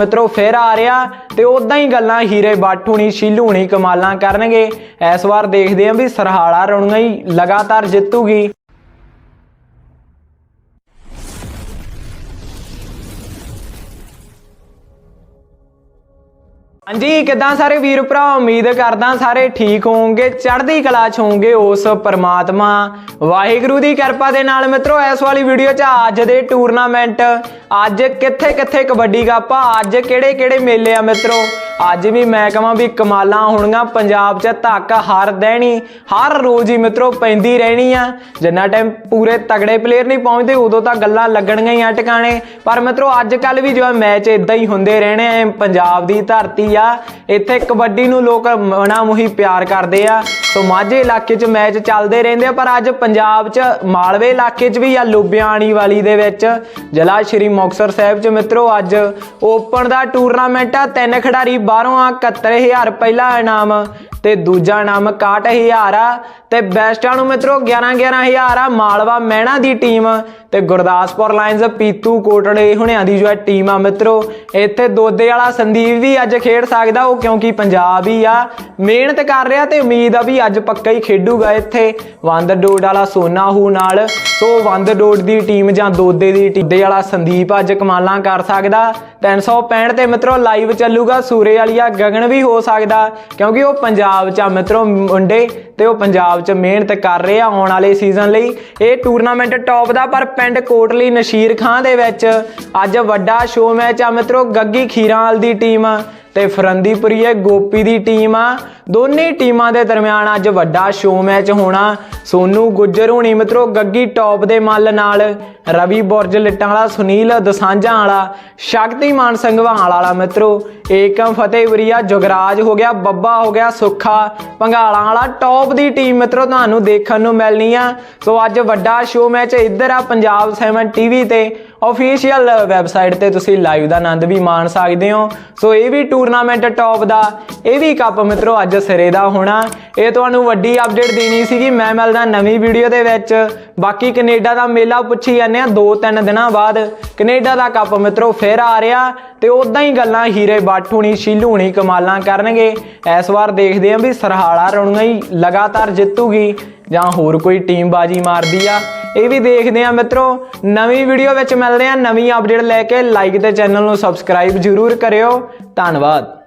ਮਿੱਤਰੋ, ਫੇਰ ਆ ਰਿਹਾ ਤੇ ਉਦਾਂ ਹੀ ਗੱਲਾਂ ਹੀਰੇ ਬਾਠੂਣੀ ਸ਼ੀਲੂਣੀ ਕਮਾਲਾਂ ਕਰਨਗੇ। ਇਸ ਵਾਰ ਦੇਖਦੇ ਆਂ ਵੀ ਸਰਹਾਲਾ ਰਣੂਆ ਹੀ ਲਗਾਤਾਰ ਜਿੱਤੂਗੀ। ਹਾਂਜੀ, ਕਿਦਾਂ ਸਾਰੇ ਵੀਰ ਭਰਾ? ਉਮੀਦ ਕਰਦਾ ਸਾਰੇ ਠੀਕ ਹੋਵੋਗੇ। ਚੜ੍ਹਦੀ ਕਲਾ ਚ ਹੋਵੋਗੇ ਉਸ ਪਰਮਾਤਮਾ। ਵਾਹਿਗੁਰੂ ਦੀ ਕਿਰਪਾ ਦੇ ਨਾਲ ਮਿੱਤਰੋ, ਇਸ ਵਾਲੀ ਵੀਡੀਓ ਚ ਅੱਜ ਦੇ ਟੂਰਨਾਮੈਂਟ ਅੱਜ ਕਿੱਥੇ ਕਿੱਥੇ ਕਬੱਡੀ ਕੱਪ ਆ ਅੱਜ ਕਿਹੜੇ ਕਿਹੜੇ ਮੇਲੇ ਆ ਮਿੱਤਰੋ? ਅੱਜ ਵੀ ਮੈਂ ਕਹਾਂ ਵੀ ਕਮਾਲਾਂ ਹੋਣਗੀਆਂ, ਪੰਜਾਬ 'ਚ ਧੱਕ ਹਰ ਦੇਣੀ, ਹਰ ਰੋਜ਼ ਹੀ ਮਿੱਤਰੋ ਪੈਂਦੀ ਰਹਿਣੀ ਆ। ਜਿੰਨਾ ਟਾਈਮ ਪੂਰੇ ਤਗੜੇ ਪਲੇਅਰ ਨਹੀਂ ਪਹੁੰਚਦੇ, ਉਦੋਂ ਤਾਂ ਗੱਲਾਂ ਲੱਗਣਗੀਆਂ ਹੀ ਆ ਟਿਕਾਣੇ। ਪਰ ਮਿੱਤਰੋ ਅੱਜ ਕੱਲ ਵੀ ਜੋ ਮੈਚ ਇਦਾਂ ਹੀ ਹੁੰਦੇ ਰਹਿਣੇ ਆ ਪੰਜਾਬ ਦੀ ਧਰਤੀ ਆ। ਇੱਥੇ ਕਬੱਡੀ ਨੂੰ ਲੋਕ ਮਨਾ ਮੁਹੀ ਪਿਆਰ ਕਰਦੇ ਆ। ਸੋ ਮਾਝੇ ਇਲਾਕੇ 'ਚ ਮੈਚ ਚੱਲਦੇ ਰਹਿੰਦੇ ਆ, ਪਰ ਅੱਜ ਪੰਜਾਬ 'ਚ ਮਾਲਵੇ ਇਲਾਕੇ 'ਚ ਵੀ ਆ, ਲੁਬਿਆਣੀ ਵਾਲੀ ਦੇ ਵਿੱਚ। ਜ਼ਿਲ੍ਹਾ ਸ਼੍ਰੀ ਮੁਕਤਸਰ ਸਾਹਿਬ 'ਚ ਮਿੱਤਰੋ, ਅੱਜ ਓਪਨ ਦਾ ਟੂਰਨਾਮੈਂਟ ਆ, ਤਿੰਨ ਖਿਡਾਰੀ ਬਾਹਰੋਂ ਆ 71000 ਪਹਿਲਾ ਇਨਾਮ ਤੇ ਦੂਜਾ ਇਨਾਮ 61000 ਆ। ਤੇ ਬੈਸਟਾਂ ਨੂੰ ਮਿੱਤਰੋ 11 11000 ਆ ਮਾਲਵਾ ਮਹਿਣਾ ਦੀ ਟੀਮ ਤੇ ਗੁਰਦਾਸਪੁਰ ਲਾਇਨਸ ਪੀਤੂ ਕੋਟੜੇ ਹੁਣਿਆਂ ਦੀ ਜੋ ਹੈ ਟੀਮ ਆ ਮਿੱਤਰੋ। ਇੱਥੇ ਦੋਦੇ ਵਾਲਾ ਸੰਦੀਪ ਵੀ ਅੱਜ ਖੇਡ ਸਕਦਾ ਉਹ ਕਿਉਂਕਿ ਪੰਜਾਬ ਹੀ ਆ। ਮਿਹਨਤ ਕਰ ਰਿਹਾ ਤੇ ਉਮੀਦ ਆ ਵੀ ਅੱਜ ਪੱਕਾ ਹੀ ਖੇਡੂਗਾ ਇੱਥੇ। ਵੰਦ ਡੋਡ ਵਾਲਾ ਸੋਨਾ ਹੂ ਨਾਲ। ਸੋ ਵੰਦ ਡੋਡ ਦੀ ਟੀਮ ਜਾਂ ਦੋਦੇ ਦੀ ਟੀਮ ਦੇ ਵਾਲਾ ਸੰਦੀਪ ਅੱਜ ਕਮਾਲਾਂ ਕਰ ਸਕਦਾ। 365 ਤੇ ਮਿੱਤਰੋ ਲਾਈਵ ਚੱਲੂਗਾ। ਸੂਰੇ ਵਾਲੀਆ ਗਗਨ ਵੀ ਹੋ ਸਕਦਾ, ਕਿਉਂਕਿ ਉਹ ਪੰਜਾਬ 'ਚ ਆ। ਮਿੱਤਰੋ, ਮੁੰਡੇ ਤੇ ਉਹ ਪੰਜਾਬ 'ਚ ਮਿਹਨਤ ਕਰ ਰਹੇ ਆ ਆਉਣ ਵਾਲੇ ਸੀਜ਼ਨ ਲਈ। ਇਹ ਟੂਰਨਾਮੈਂਟ ਟੌਪ ਦਾ, ਪਰ ਪਿੰਡ ਕੋਟਲੀ ਨਸ਼ੀਰ ਖਾਂ ਦੇ ਵਿੱਚ ਅੱਜ ਵੱਡਾ ਸ਼ੋਅ ਮੈਚ ਆ ਮਿੱਤਰੋ, ਗੱਗੀ ਖੀਰਾਂਵਾਲ ਦੀ ਟੀਮ ਤੇ ਫਰੰਦੀਪੁਰੀਏ ਗੋਪੀ ਦੀ ਟੀਮ ਆ। ਦੋਨੇ ਟੀਮਾਂ ਦੇ ਦਰਮਿਆਨ ਅੱਜ ਵੱਡਾ ਸ਼ੋਅ ਮੈਚ ਹੋਣਾ। ਸੋਨੂ ਗੁੱਜਰ ਹੋਣੀ, ਮਿੱਤਰੋ ਗੱਗੀ ਟੌਪ ਦੇ ਮੱਲ ਨਾਲ ਰਵੀ ਬੁਰਜ ਲਿੱਟਾਂ ਵਾਲਾ ਸੁਨੀਲ ਦਸਾਂਝਾਂ ਵਾਲਾ, ਸ਼ਕਤੀਮਾਨ ਸੰਘਵਾਲ ਵਾਲਾ ਮਿੱਤਰੋ। ਏਕਮ ਫਤਿਹਵਰੀਆ ਜੁਗਰਾਜ ਹੋ ਗਿਆ, ਬੱਬਾ ਹੋ ਗਿਆ, ਸੁੱਖਾ ਪੰਘਾਲਾਂ ਵਾਲਾ ਟੌਪ ਦੀ ਟੀਮ ਮਿੱਤਰੋ ਤੁਹਾਨੂੰ ਦੇਖਣ ਨੂੰ ਮਿਲਣੀ ਆ। ਸੋ ਅੱਜ ਵੱਡਾ ਸ਼ੋਅ ਮੈਚ ਇੱਧਰ ਆ ਪੰਜਾਬ 7 ਟੀਵੀ ਤੇ। ਅਫੀਸ਼ੀਅਲ ਵੈਬਸਾਈਟ ਤੇ ਤੁਸੀਂ ਲਾਈਵ ਦਾ ਆਨੰਦ ਵੀ ਮਾਣ ਸਕਦੇ ਹੋ। ਸੋ ਇਹ ਵੀ ਟੂਰਨਾਮੈਂਟ ਟੌਪ ਦਾ ਇਹ ਵੀ ਕੱਪ ਮਿੱਤਰੋ ਅੱਜ ਸਿਰੇ ਦਾ ਹੋਣਾ। ਇਹ ਤੁਹਾਨੂੰ ਵੱਡੀ ਅਪਡੇਟ ਦੇਣੀ ਸੀਗੀ। ਮੈਂ ਮਿਲਦਾ ਨਵੀਂ ਵੀਡੀਓ ਦੇ ਵਿੱਚ। ਬਾਕੀ ਕੈਨੇਡਾ ਦਾ ਮੇਲਾ ਪੁੱਛੀ ਜਾਂਦੇ ਆ 2-3 ਦਿਨਾਂ ਬਾਅਦ। ਕੈਨੇਡਾ ਦਾ ਕੱਪ ਮਿੱਤਰੋ ਫੇਰ ਆ ਰਿਹਾ। ਤੇ ਉਦਾਂ ਹੀ ਗੱਲਾਂ ਹੀਰੇ ਬੱਟ ਹੁਣੀ ਸ਼ੀਲੂ ਹੁਣੀ ਕਮਾਲਾਂ ਕਰਨਗੇ। ਇਸ ਵਾਰ ਦੇਖਦੇ ਆਂ ਵੀ ਸਰਹਾਲਾ ਰਣੂਆ ਹੀ ਲਗਾਤਾਰ ਜਿੱਤੂਗੀ ਜਾਂ ਹੋਰ ਕੋਈ ਟੀਮ ਬਾਜੀ ਮਾਰਦੀ ਆ। ਇਹ ਵੀ ਦੇਖਦੇ ਆ ਮਿੱਤਰੋ। ਨਵੀਂ ਵੀਡੀਓ ਵਿੱਚ ਮਿਲਦੇ ਆ ਨਵੀਂ ਅਪਡੇਟ ਲੈ ਕੇ ਲਾਈਕ ਤੇ ਚੈਨਲ ਨੂੰ ਸਬਸਕ੍ਰਾਈਬ ਜ਼ਰੂਰ ਕਰਿਓ। ਧੰਨਵਾਦ।